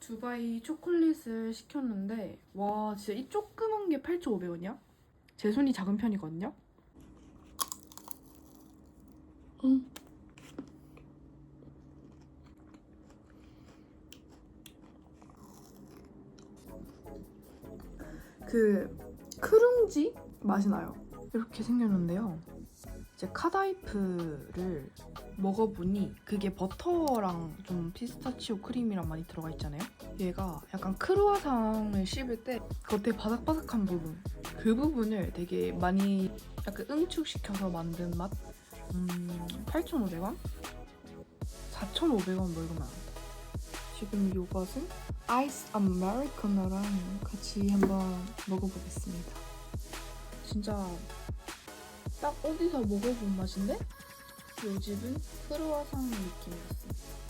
두바이 초콜릿을 시켰는데 와 진짜 이 조그만 게 8,500원이야? 제 손이 작은 편이거든요. 음. 그 크룽지 맛이 나요. 이렇게 생겼는데요. 이제 카다이프를 먹어보니 그게 버터랑 좀 피스타치오 크림이랑 많이 들어가 있잖아요. 얘가 약간 크루아상을 씹을 때 겉에 바삭바삭한 부분 그 부분을 되게 많이 약간 응축시켜서 만든 맛. 음, 8,500원? 4,500원 뭐 이러면 안 돼. 지금 요것은 아이스 아메리카노랑 같이 한번 먹어보겠습니다. 진짜 딱 어디서 먹어본 맛인데 요 집은 크루아상 느낌이었습니다.